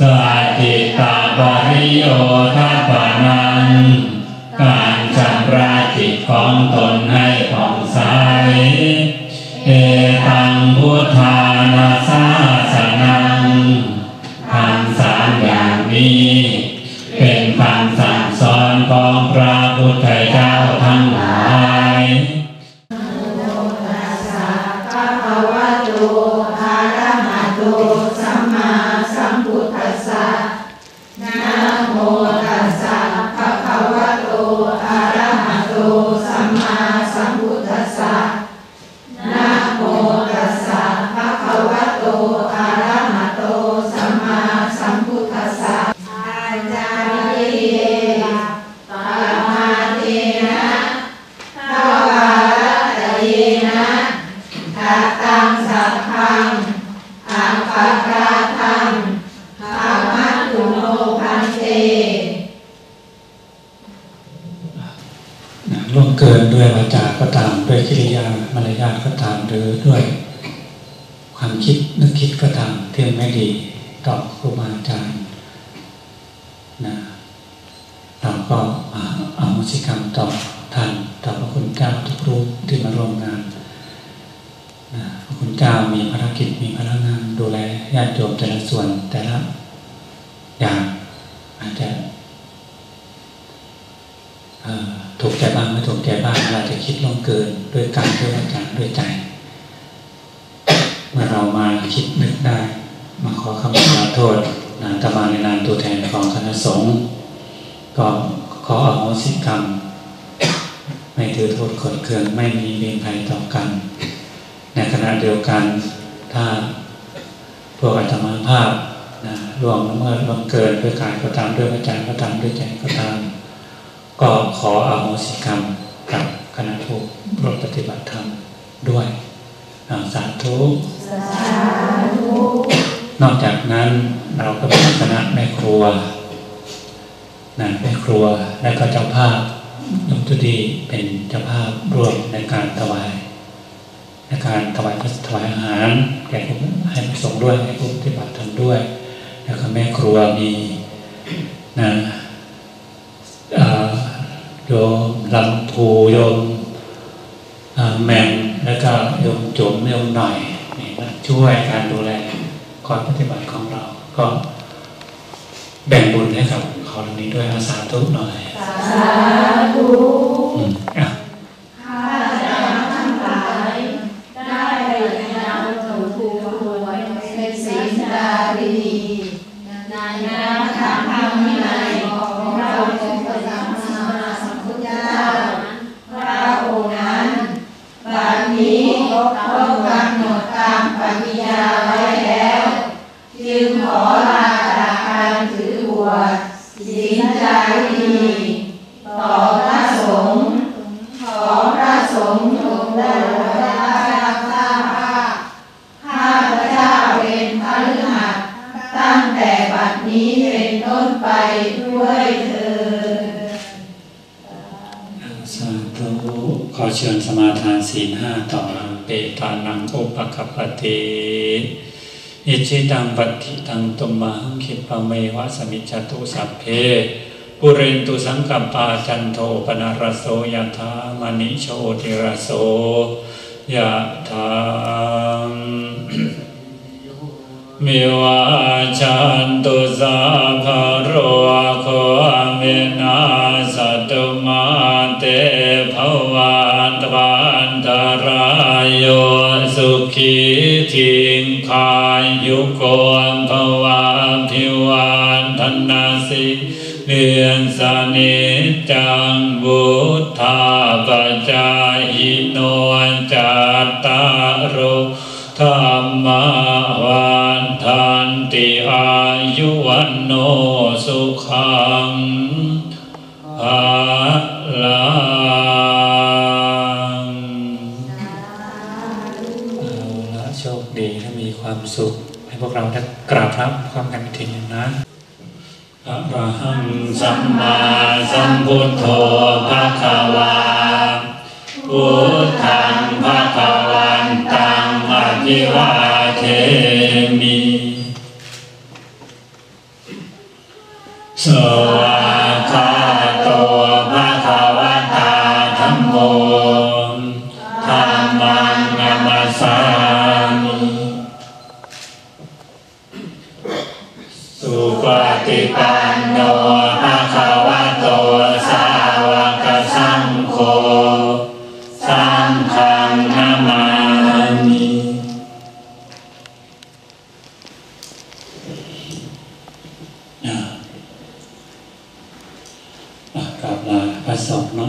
สจิตาปริโยทัปานันการชำระจิตของตนให้ผ่องใส เอตังพุทธา ปาราทังอามัตตุโนพันเตล่วงเกินด้วยวาจาก็ตาม ด้วยกิริยามารยาทก็ตามหรือด้วยความคิดนึกคิดก็ตามที่ไม่ดีต่อครูบาอาจารย์นะเราก็มาเอามุสิกรรมต่อพระคุณเจ้าทุกรูปที่มาร่วมงานนะพระคุณเจ้ามีภารกิจมีพนักงานดูแลญา ติโยมแต่ละส่วนแต่ละอย่างอาจจะถูกใจบ้างไม่ถูกใจบ้างเราจะคิดล่วงเกินด้วยกายด้วยวาจาด้วยใจ เมื่อเรามาคิดนึกได้ มาขอคำขอโทษนะตมาในนามตัวแทนของคณะสงฆ์ก็ขออโหสิกรรม ไม่ถือโทษกดเคืองไม่มีเวรภัยต่อกัน ในขณะเดียวกันถ้า วกอาตมาภาพนะร่วงละเมิดล่วงเกินด้วยกายก็ตามด้วยวาจาก็ตามด้วยใจก็ตาม ก็ขออโหสิกรรมกับคณะผู้ร่วมปฏิบัติธรรมด้วยสาธุนอกจากนั้นเราก็มีคณะแม่ครัวนะแม่ครัวและก็เจ้าภาพยมตุดีเป็นเจ้าภาพร่วมในการถวาย ในการถวายพระถวายอาหารแก่ผู้ให้พระสงฆ์ด้วยให้ผู้ปฏิบัติธรรมด้วยแล้วก็แม่ครัวมีนะเอ่อโยมลำพูโยมเอ่อแหมมแล้วก็โยมจุ๋มโยมหน่อยนี่มาช่วยการดูแลความปฏิบัติของเรา ก็แบ่งบุญให้กับเขาตรงนี้ด้วยอาสาธุหน่อย สาธุ บัดนี้เป็นต้นไปด้วยเถิดสาธุขอเชิญสมาทานศีลห้าต่อเปตานังอุปกัปปติอิจิตังปัติตังตุมมาหังคิปะเมวะสมิจจตุสัพเพปุเรนตุสังกัปปาจันโทปนารโสยถามณิโชติรสโสยถา มิวาจันตุสาภาโรโคอเมนาสัตตุมาเตภวันตวันตรายโยสุขีทิงคายยุโกนภวะพิวันธนาสิเรียนสนิจจังบุทธาปจายโนจัตตารโรธรรมวันทันติอายุวันโนสุขังภาลังเอาละโชคดีและมีความสุข ให้พวกเราได้กราบพระความกันทีนึงนะอะระหังสัมมาสัมพุทโธภะคะวาพุทธังภะคะ วิวาเทมิสวาคาโตภะคะวะตาธัมโมธัมมนามาสามิสุปฏิปันโน ลา